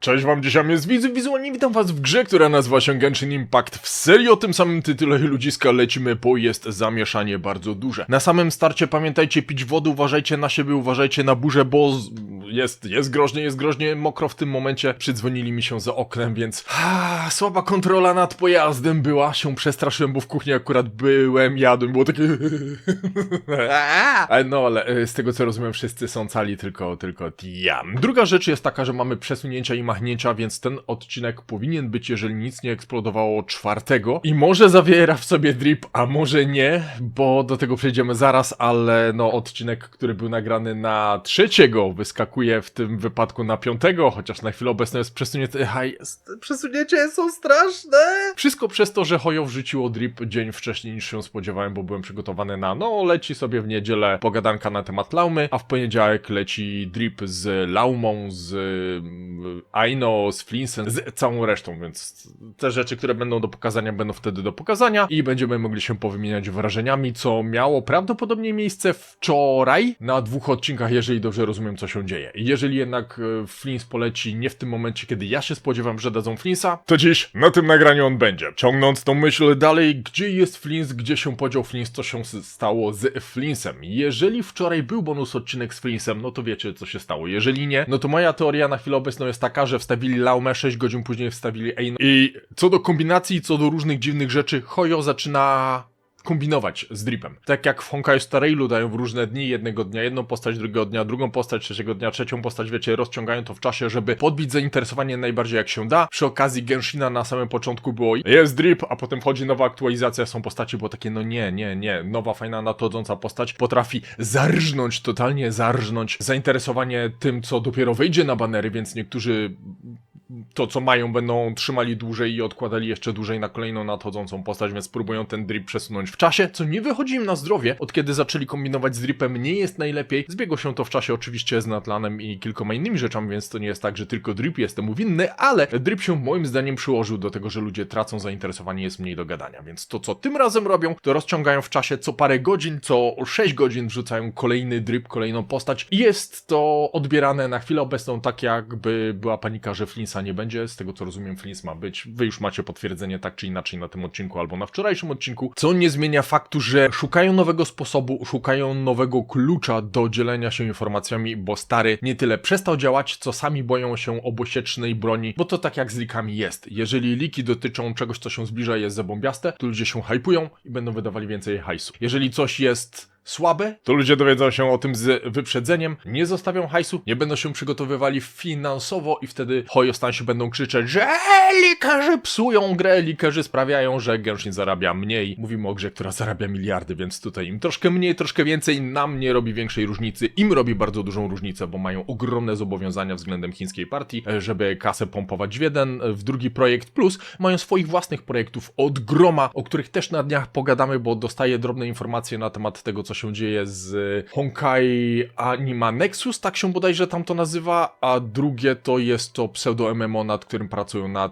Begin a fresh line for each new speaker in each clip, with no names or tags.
Cześć wam, dzisiaj jest Widz Wizualnie, witam was w grze, która nazywa się Genshin Impact. W serii o tym samym tytule ludziska lecimy, bo jest zamieszanie bardzo duże. Na samym starcie pamiętajcie pić wodę, uważajcie na siebie, uważajcie na burzę, bo jest, jest groźnie, jest groźnie mokro w tym momencie. Przydzwonili mi się za oknem, więc słaba kontrola nad pojazdem była, się przestraszyłem, bo w kuchni akurat byłem, jadłem, było takie Ale no, ale e, z tego co rozumiem, wszyscy są cali, tylko, tylko ja. Druga rzecz jest taka, że mamy przesunięcia i machnięcia, więc ten odcinek powinien być, jeżeli nic nie eksplodowało, czwartego. I może zawiera w sobie drip, a może nie, bo do tego przejdziemy zaraz, ale no, odcinek, który był nagrany na trzeciego, wyskakuje w tym wypadku na piątego, chociaż na chwilę obecną jest przesunięcie. Ha, jest, przesunięcia są straszne! Wszystko przez to, że Hojo wrzuciło drip dzień wcześniej niż się spodziewałem, bo byłem przygotowany na no, leci sobie w niedzielę pogadanka na temat Laumy, a w poniedziałek leci drip z Laumą, z mm, Aino, z Flinsem, z całą resztą, więc te rzeczy, które będą do pokazania, będą wtedy do pokazania i będziemy mogli się powymieniać wrażeniami, co miało prawdopodobnie miejsce wczoraj na dwóch odcinkach, jeżeli dobrze rozumiem, co się dzieje. Jeżeli jednak e, Flins poleci nie w tym momencie, kiedy ja się spodziewam, że dadzą Flinsa, to dziś na tym nagraniu on będzie. Ciągnąc tą myśl dalej, gdzie jest Flins, gdzie się podział Flins, co się stało z Flinsem. Jeżeli wczoraj był bonus odcinek z Flinsem, no to wiecie, co się stało. Jeżeli nie, no to moja teoria na chwilę obecną jest taka, że wstawili Laumę, 6 godzin później wstawili Aino. I co do kombinacji, co do różnych dziwnych rzeczy, Hoyo zaczyna kombinować z dripem. Tak jak w Honkai Star Railu dają w różne dni, jednego dnia jedną postać, drugiego dnia drugą postać, trzeciego dnia trzecią postać, wiecie, rozciągają to w czasie, żeby podbić zainteresowanie najbardziej jak się da. Przy okazji Genshina na samym początku było jest drip, a potem wchodzi nowa aktualizacja, są postaci, było takie no nie, nie, nie, nowa fajna nadchodząca postać potrafi zarżnąć, totalnie zarżnąć zainteresowanie tym, co dopiero wejdzie na banery, więc niektórzy to, co mają, będą trzymali dłużej i odkładali jeszcze dłużej na kolejną nadchodzącą postać, więc próbują ten drip przesunąć w czasie, co nie wychodzi im na zdrowie. Od kiedy zaczęli kombinować z dripem, nie jest najlepiej. Zbiegło się to w czasie oczywiście z Natlanem i kilkoma innymi rzeczami, więc to nie jest tak, że tylko drip jest temu winny, ale drip się moim zdaniem przyłożył do tego, że ludzie tracą zainteresowanie, jest mniej do gadania. Więc to, co tym razem robią, to rozciągają w czasie co parę godzin, co 6 godzin wrzucają kolejny drip, kolejną postać. I jest to odbierane na chwilę obecną tak, jakby była panika, że Flinsa nie będzie. Z tego co rozumiem, Flins ma być. Wy już macie potwierdzenie tak czy inaczej na tym odcinku albo na wczorajszym odcinku, co nie zmienia faktu, że szukają nowego sposobu, szukają nowego klucza do dzielenia się informacjami, bo stary nie tyle przestał działać, co sami boją się obosiecznej broni, bo to tak jak z likami jest. Jeżeli liki dotyczą czegoś, co się zbliża jest zabombiaste, to ludzie się hypują i będą wydawali więcej hajsu. Jeżeli coś jest słabe, to ludzie dowiedzą się o tym z wyprzedzeniem, nie zostawią hajsu, nie będą się przygotowywali finansowo i wtedy hojostansi będą krzyczeć, że likarze psują grę, likarze sprawiają, że Genshin zarabia mniej. Mówimy o grze, która zarabia miliardy, więc tutaj im troszkę mniej, troszkę więcej, nam nie robi większej różnicy, im robi bardzo dużą różnicę, bo mają ogromne zobowiązania względem chińskiej partii, żeby kasę pompować w jeden, w drugi projekt, plus mają swoich własnych projektów od groma, o których też na dniach pogadamy, bo dostaję drobne informacje na temat tego, co się dzieje z Honkai Anima Nexus, tak się bodajże tam to nazywa, a drugie to jest to pseudo-MMO, nad którym pracują, na,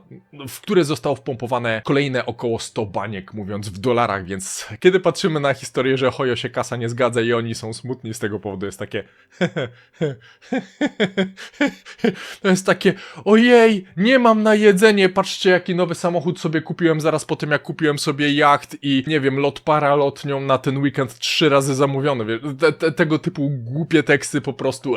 w które zostało wpompowane kolejne około 100 baniek, mówiąc w dolarach, więc kiedy patrzymy na historię, że Hoyo się kasa nie zgadza i oni są smutni z tego powodu, jest takie to jest takie, ojej, nie mam na jedzenie, patrzcie jaki nowy samochód sobie kupiłem zaraz po tym jak kupiłem sobie jacht i nie wiem, lot paralotnią na ten weekend trzy razy zamówiony, wie- te, te, tego typu głupie teksty po prostu.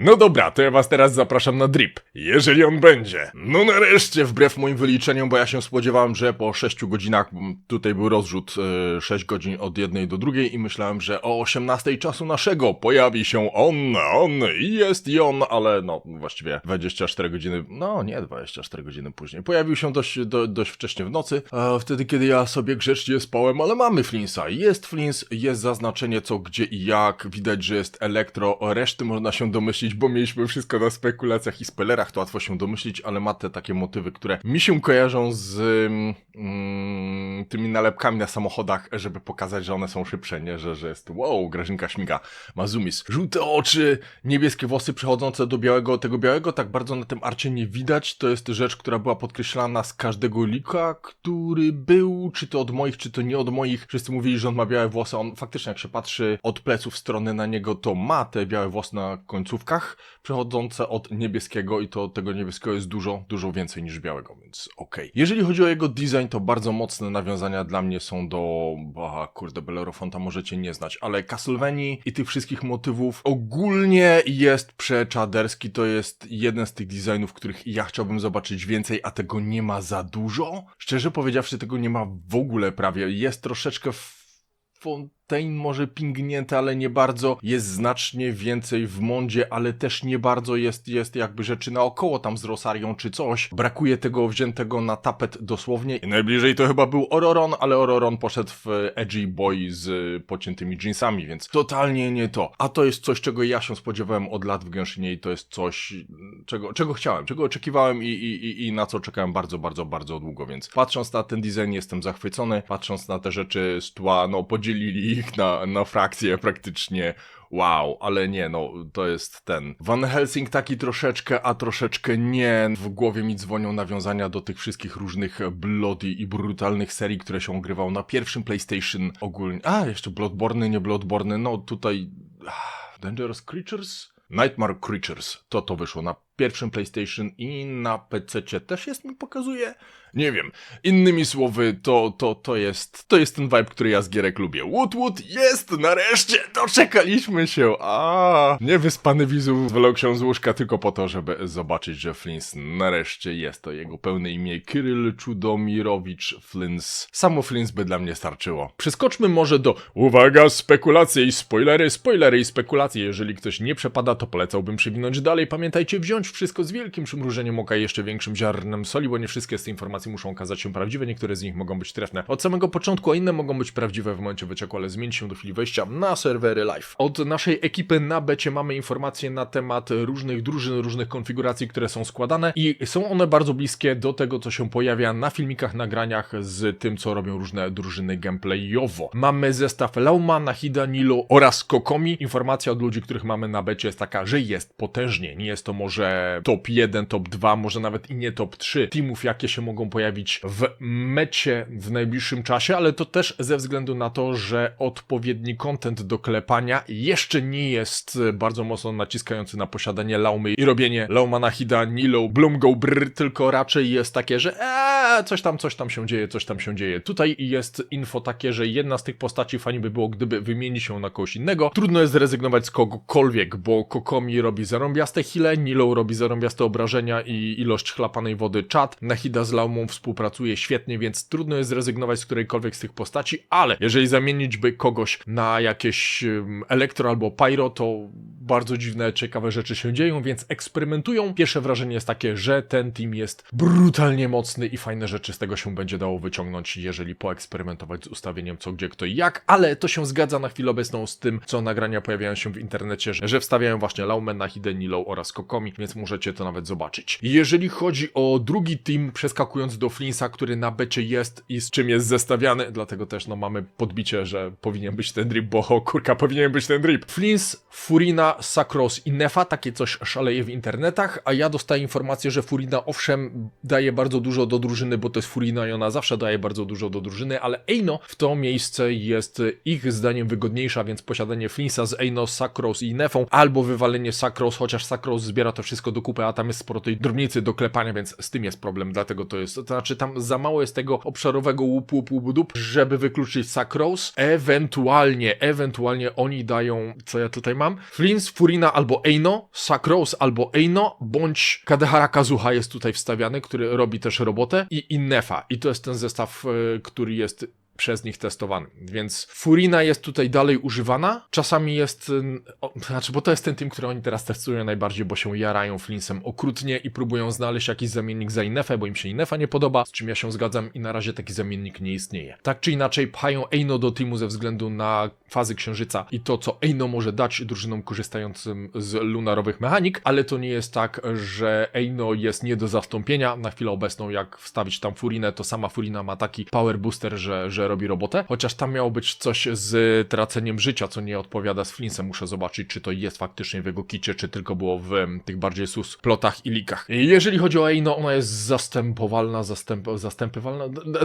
No dobra, to ja was teraz zapraszam na drip, jeżeli on będzie. No nareszcie, wbrew moim wyliczeniom, bo ja się spodziewałem, że po 6 godzinach, tutaj był rozrzut e, 6 godzin od jednej do drugiej i myślałem, że o 18 czasu naszego pojawi się on, on i jest i on, ale no właściwie 24 godziny, no nie 24 godziny później. Pojawił się dość, do, dość wcześnie w nocy, wtedy kiedy ja sobie grzecznie spałem, ale mamy Flinsa. Jest Flins, jest zaznaczenie co, gdzie i jak, widać, że jest elektro, o reszty można się domyślić, bo mieliśmy wszystko na spekulacjach i spoilerach, to łatwo się domyślić, ale ma te takie motywy, które mi się kojarzą z mm, tymi nalepkami na samochodach, żeby pokazać, że one są szybsze, nie? Że, że jest wow, Grażynka śmiga, ma zoomis, żółte oczy, niebieskie włosy przechodzące do białego, tego białego tak bardzo na tym arcie nie widać, to jest rzecz, która była podkreślana z każdego lika, który był, czy to od moich, czy to nie od moich, wszyscy mówili, że on ma białe włosy, on faktycznie faktycznie jak się patrzy od pleców w stronę na niego, to ma te białe włosy na końcówkach, przechodzące od niebieskiego i to tego niebieskiego jest dużo, dużo więcej niż białego, więc okej. Jeżeli chodzi o jego design, to bardzo mocne nawiązania dla mnie są do, aha, kurde, Bellerofonta możecie nie znać, ale Castlevanii i tych wszystkich motywów ogólnie jest przeczaderski, to jest jeden z tych designów, których ja chciałbym zobaczyć więcej, a tego nie ma za dużo. Szczerze powiedziawszy, tego nie ma w ogóle prawie. Jest troszeczkę w Fontaine może pingnięte, ale nie bardzo. Jest znacznie więcej w Mondzie, ale też nie bardzo jest, jest jakby rzeczy naokoło tam z Rosarią czy coś. Brakuje tego wziętego na tapet dosłownie. I najbliżej to chyba był Ororon, ale Ororon poszedł w edgy boy z pociętymi jeansami, więc totalnie nie to. A to jest coś, czego ja się spodziewałem od lat w Genshinie i to jest coś, czego, czego chciałem, czego oczekiwałem i, i, i, i na co czekałem bardzo, bardzo, bardzo długo, więc patrząc na ten design jestem zachwycony, patrząc na te rzeczy z tła, no podzielili ich na, na frakcje praktycznie. Wow, ale nie, no to jest ten. Van Helsing taki troszeczkę, a troszeczkę nie. W głowie mi dzwonią nawiązania do tych wszystkich różnych bloody i brutalnych serii, które się ogrywał na pierwszym PlayStation ogólnie. A, jeszcze Bloodborne, nie Bloodborne, no tutaj. ah, Dangerous Creatures? Nightmare Creatures. To to wyszło na pierwszym PlayStation i na PC też jest mi pokazuje. Nie wiem. Innymi słowy, to, to, to jest, to jest ten vibe, który ja z gierek lubię. Wood Wood jest! Nareszcie! Doczekaliśmy się! A, Niewyspany wizu wylał się z łóżka tylko po to, żeby zobaczyć, że Flins nareszcie jest. To jego pełne imię Kryl Czudomirowicz Flins. Samo Flins by dla mnie starczyło. Przeskoczmy może do uwaga, spekulacje i spoilery, spoilery i spekulacje. Jeżeli ktoś nie przepada, to polecałbym przewinąć dalej. Pamiętajcie, wziąć wszystko z wielkim przymrużeniem oka jeszcze większym ziarnem soli, bo nie wszystkie z tych informacji muszą okazać się prawdziwe, niektóre z nich mogą być trefne od samego początku, a inne mogą być prawdziwe w momencie wycieku, ale zmieni się do chwili wejścia na serwery live. Od naszej ekipy na becie mamy informacje na temat różnych drużyn, różnych konfiguracji, które są składane i są one bardzo bliskie do tego, co się pojawia na filmikach, nagraniach z tym, co robią różne drużyny gameplayowo. Mamy zestaw Lauma, Nahida, Nilo oraz Kokomi. Informacja od ludzi, których mamy na becie jest taka, że jest potężnie. Nie jest to może top 1, top 2, może nawet i nie top 3 teamów, jakie się mogą pojawić w mecie w najbliższym czasie, ale to też ze względu na to, że odpowiedni content do klepania jeszcze nie jest bardzo mocno naciskający na posiadanie Laumy i robienie Lauma, Nahida, Nilo, Bloom Go Brr, tylko raczej jest takie, że eee, coś tam, coś tam się dzieje, coś tam się dzieje. Tutaj jest info takie, że jedna z tych postaci fajnie by było, gdyby wymienić się na kogoś innego. Trudno jest zrezygnować z kogokolwiek, bo Kokomi robi zarąbiaste hile, Nilo robi zarąbiaste obrażenia i ilość chlapanej wody czat. Nahida z Laumą współpracuje świetnie, więc trudno jest zrezygnować z którejkolwiek z tych postaci, ale jeżeli zamienić by kogoś na jakieś elektro albo pyro, to bardzo dziwne, ciekawe rzeczy się dzieją, więc eksperymentują. Pierwsze wrażenie jest takie, że ten team jest brutalnie mocny i fajne rzeczy z tego się będzie dało wyciągnąć, jeżeli poeksperymentować z ustawieniem co, gdzie, kto i jak, ale to się zgadza na chwilę obecną z tym, co nagrania pojawiają się w internecie, że, że wstawiają właśnie Laumena, Hidenilo oraz Kokomi, więc możecie to nawet zobaczyć. Jeżeli chodzi o drugi team, przeskakując do Flinsa, który na becie jest i z czym jest zestawiany, dlatego też no mamy podbicie, że powinien być ten drip, bo kurka, powinien być ten drip. Flins, Furina, Sakros i Nefa, takie coś szaleje w internetach, a ja dostaję informację, że Furina owszem daje bardzo dużo do drużyny, bo to jest Furina i ona zawsze daje bardzo dużo do drużyny, ale Eino w to miejsce jest ich zdaniem wygodniejsza, więc posiadanie Flinsa z Eino, Sakros i Nefą, albo wywalenie Sakros, chociaż Sakros zbiera to wszystko do kupy, a tam jest sporo tej drobnicy do klepania, więc z tym jest problem, dlatego to jest, to znaczy tam za mało jest tego obszarowego łupu, łupu, łupu, dup, żeby wykluczyć Sakros, ewentualnie, ewentualnie oni dają, co ja tutaj mam, Flins, Furina albo Eino, Sakros albo Eino, bądź Kadehara Kazuha jest tutaj wstawiany, który robi też robotę i Innefa. I to jest ten zestaw, e, który jest przez nich testowany. Więc Furina jest tutaj dalej używana. Czasami jest, o, znaczy, bo to jest ten team, który oni teraz testują najbardziej, bo się jarają Flinsem okrutnie i próbują znaleźć jakiś zamiennik za Inefę, bo im się Inefa nie podoba, z czym ja się zgadzam i na razie taki zamiennik nie istnieje. Tak czy inaczej pchają Eino do teamu ze względu na fazy księżyca i to, co Eino może dać drużynom korzystającym z lunarowych mechanik, ale to nie jest tak, że Eino jest nie do zastąpienia. Na chwilę obecną, jak wstawić tam Furinę, to sama Furina ma taki power booster, że, że robi robotę, chociaż tam miało być coś z traceniem życia, co nie odpowiada z Flinsem. Muszę zobaczyć, czy to jest faktycznie w jego kicie, czy tylko było w em, tych bardziej sus plotach i likach. Jeżeli chodzi o Eino, ona jest zastępowalna, zastęp,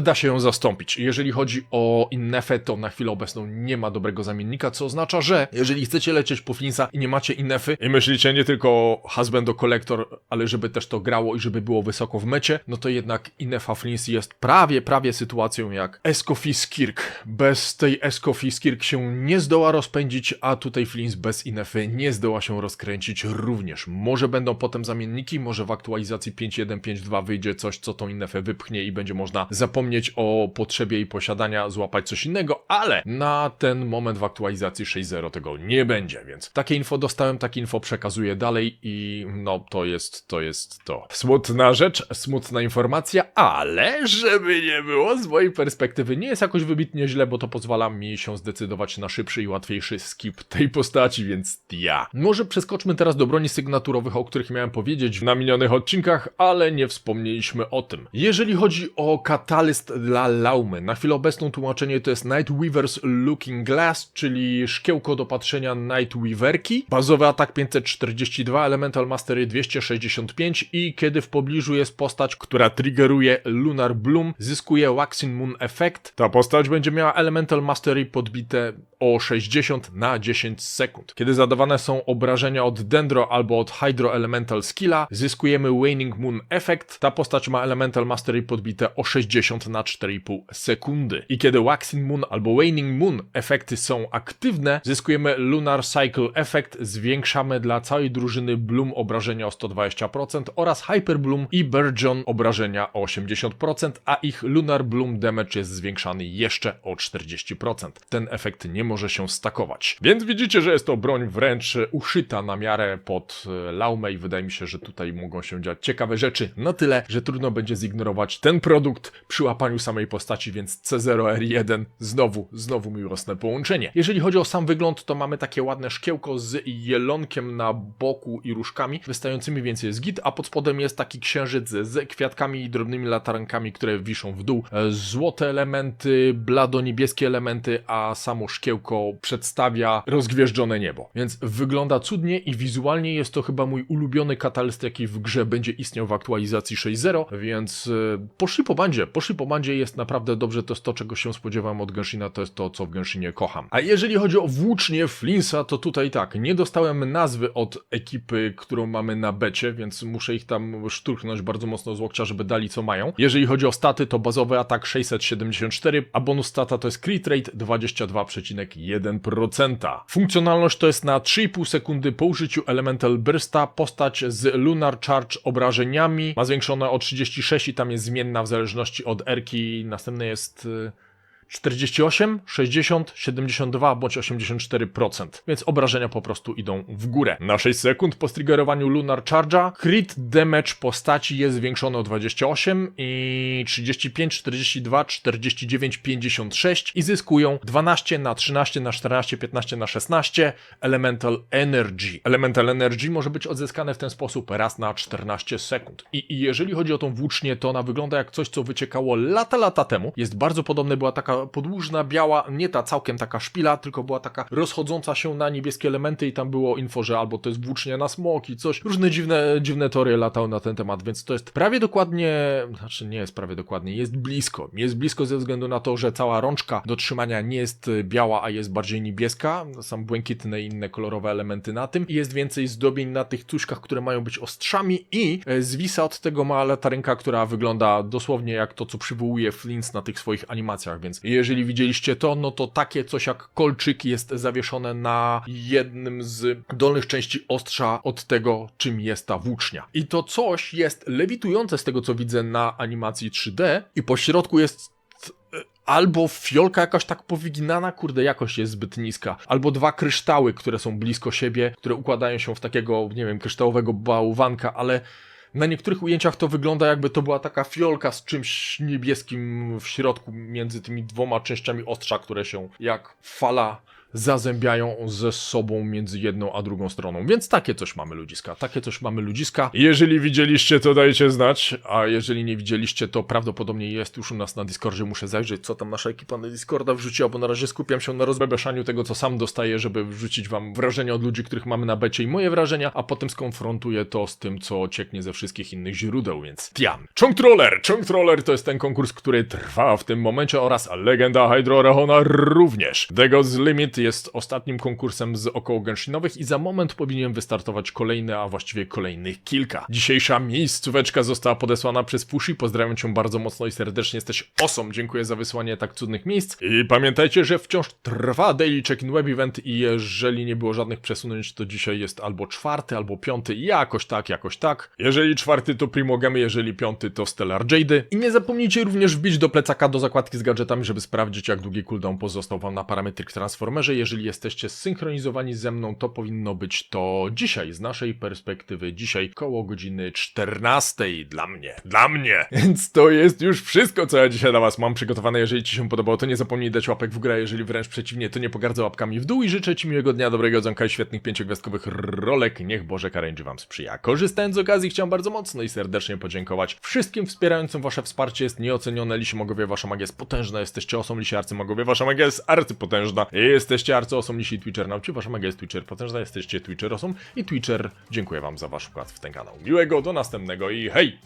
da, się ją zastąpić. Jeżeli chodzi o Innefę, to na chwilę obecną nie ma dobrego zamiennika, co oznacza, że jeżeli chcecie lecieć po Flinsa i nie macie Innefy i myślicie nie tylko o Husbando Collector, ale żeby też to grało i żeby było wysoko w mecie, no to jednak Innefa Flins jest prawie, prawie sytuacją jak Escoffice Kirk. Bez tej Escoffice Kirk się nie zdoła rozpędzić, a tutaj Flins bez Innefy nie zdoła się rozkręcić również. Może będą potem zamienniki, może w aktualizacji 5.1.5.2 wyjdzie coś, co tą Innefę wypchnie i będzie można zapomnieć o potrzebie jej posiadania, złapać coś innego, ale na ten moment w aktualizacji 6.0 tego nie będzie, więc takie info dostałem, takie info przekazuję dalej i no to jest, to jest to. Smutna rzecz, smutna informacja, ale żeby nie było, z mojej perspektywy nie jest jakoś wybitnie źle, bo to pozwala mi się zdecydować na szybszy i łatwiejszy skip tej postaci, więc ja. Może przeskoczmy teraz do broni sygnaturowych, o których miałem powiedzieć na minionych odcinkach, ale nie wspomnieliśmy o tym. Jeżeli chodzi o katalyst dla Laumy, na chwilę obecną tłumaczenie to jest Nightweaver's Looking Glass, czyli szkiełko do patrzenia Nightweaverki, bazowy atak 542, Elemental Mastery 265 i kiedy w pobliżu jest postać, która triggeruje Lunar Bloom, zyskuje Waxing Moon Effect. Ta postać będzie miała Elemental Mastery podbite o 60 na 10 sekund. Kiedy zadawane są obrażenia od Dendro albo od Hydro Elemental Skilla, zyskujemy Waning Moon Effect. Ta postać ma Elemental Mastery podbite o 60 na 4,5 sekundy. I kiedy Waxing Moon albo Waning Moon efekty są aktywne, zyskujemy Lunar Cycle Effect, zwiększamy dla całej drużyny Bloom obrażenia o 120% oraz Hyper Bloom i Burgeon obrażenia o 80%, a ich Lunar Bloom damage jest zwiększany jeszcze o 40%. Ten efekt nie może się stakować. Więc widzicie, że jest to broń wręcz uszyta na miarę pod e, Laumę i wydaje mi się, że tutaj mogą się dziać ciekawe rzeczy. Na tyle, że trudno będzie zignorować ten produkt przy łapaniu samej postaci, więc C0R1 znowu, znowu miłosne połączenie. Jeżeli chodzi o sam wygląd, to mamy takie ładne szkiełko z jelonkiem na boku i różkami, wystającymi więcej jest git, a pod spodem jest taki księżyc z kwiatkami i drobnymi latarankami, które wiszą w dół. E, Złote elementy, blado-niebieskie elementy, a samo szkiełko przedstawia rozgwieżdżone niebo. Więc wygląda cudnie i wizualnie jest to chyba mój ulubiony katalyst, jaki w grze będzie istniał w aktualizacji 6.0, więc e, poszli po bandzie. Poszli po bandzie jest naprawdę dobrze, to jest to, czego się spodziewałem od Genshina, to jest to, co w Genshinie kocham. A jeżeli chodzi o włócznie Flinsa, to tutaj tak, nie dostałem nazwy od ekipy, którą mamy na becie, więc muszę ich tam szturchnąć bardzo mocno z łokcia, żeby dali co mają. Jeżeli chodzi o staty, to bazowy atak 674, a bonus stata to jest crit rate 22,1%. Funkcjonalność to jest na 3,5 sekundy po użyciu Elemental Bursta, postać z Lunar Charge obrażeniami ma zwiększone o 36 i tam jest zmienna w zależności od erki. Następne jest... y, 48, 60, 72 bądź 84%, więc obrażenia po prostu idą w górę. Na 6 sekund po striggerowaniu Lunar Charge'a crit damage postaci jest zwiększony o 28 i 35, 42, 49, 56 i zyskują 12 na 13 na 14, 15 na 16 Elemental Energy. Elemental Energy może być odzyskane w ten sposób raz na 14 sekund. I, I jeżeli chodzi o tą włócznię, to ona wygląda jak coś, co wyciekało lata, lata temu. Jest bardzo podobne, była taka podłużna, biała, nie ta całkiem taka szpila, tylko była taka rozchodząca się na niebieskie elementy i tam było info, że albo to jest włócznia na smoki, coś. Różne dziwne, dziwne teorie latały na ten temat, więc to jest prawie dokładnie, znaczy nie jest prawie dokładnie, jest blisko. Jest blisko ze względu na to, że cała rączka do trzymania nie jest y, biała, a jest bardziej niebieska. Są błękitne i inne kolorowe elementy na tym. I jest więcej zdobień na tych tuszkach, które mają być ostrzami i e, zwisa od tego mała latarenka, która wygląda dosłownie jak to, co przywołuje Flint na tych swoich animacjach, więc jeżeli widzieliście to, no to takie coś jak kolczyk jest zawieszone na jednym z dolnych części ostrza od tego, czym jest ta włócznia. I to coś jest lewitujące z tego, co widzę na animacji 3D i po środku jest e, albo fiolka jakaś tak powyginana, kurde, jakość jest zbyt niska, albo dwa kryształy, które są blisko siebie, które układają się w takiego, nie wiem, kryształowego bałwanka, ale na niektórych ujęciach to wygląda jakby to była taka fiolka z czymś niebieskim w środku między tymi dwoma częściami ostrza, które się jak fala zazębiają ze sobą między jedną a drugą stroną. Więc takie coś mamy ludziska, takie coś mamy ludziska. Jeżeli widzieliście, to dajcie znać, a jeżeli nie widzieliście, to prawdopodobnie jest już u nas na Discordzie. Muszę zajrzeć, co tam nasza ekipa na Discorda wrzuciła, bo na razie skupiam się na rozbebeszaniu tego, co sam dostaję, żeby wrzucić wam wrażenia od ludzi, których mamy na becie i moje wrażenia, a potem skonfrontuję to z tym, co cieknie ze wszystkich innych źródeł, więc tiam. Chongtroller! Chongtroller to jest ten konkurs, który trwa w tym momencie oraz Legenda Hydro Rahona również. The Gods Limit jest ostatnim konkursem z około gęszinowych i za moment powinien wystartować kolejny, a właściwie kolejnych kilka. Dzisiejsza miejscóweczka została podesłana przez Fushi. Pozdrawiam cię bardzo mocno i serdecznie. Jesteś osom. Dziękuję za wysłanie tak cudnych miejsc. I pamiętajcie, że wciąż trwa Daily Check-in Web Event i jeżeli nie było żadnych przesunięć, to dzisiaj jest albo czwarty, albo piąty. Jakoś tak, jakoś tak. Jeżeli czwarty to Primogamy, jeżeli piąty to Stellar Jade. I nie zapomnijcie również wbić do plecaka do zakładki z gadżetami, żeby sprawdzić jak długi cooldown pozostał wam na Parametric Transformerze. Jeżeli jesteście zsynchronizowani ze mną, to powinno być to dzisiaj, z naszej perspektywy, dzisiaj koło godziny 14 dla mnie. Dla mnie! Więc to jest już wszystko, co ja dzisiaj dla was mam przygotowane. Jeżeli ci się podobało, to nie zapomnij dać łapek w górę, jeżeli wręcz przeciwnie, to nie pogardzę łapkami w dół i życzę ci miłego dnia, dobrego dzonka i świetnych pięciogwiazdkowych rolek. Niech Boże Karędży wam sprzyja. Korzystając z okazji, chciałem bardzo mocno i serdecznie podziękować wszystkim wspierającym. Wasze wsparcie jest nieocenione. Lisie Mogowie, wasza magia jest potężna. Jesteście osom, Lisie Arcymagowie, wasza magia jest arcypotężna. Jesteście arcyosom, Lisi Twitcher nauczy, wasza magia jest Twitcher potężna. Jesteście Twitcher osom i Twitcher. Dziękuję wam za wasz wkład w ten kanał. Miłego, do następnego i hej!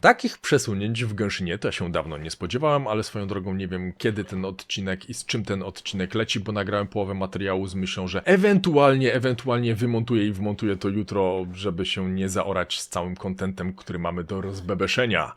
Takich przesunięć w Gęszynie to się dawno nie spodziewałem, ale swoją drogą nie wiem kiedy ten odcinek i z czym ten odcinek leci, bo nagrałem połowę materiału z myślą, że ewentualnie, ewentualnie wymontuję i wmontuję to jutro, żeby się nie zaorać z całym kontentem, który mamy do rozbebeszenia.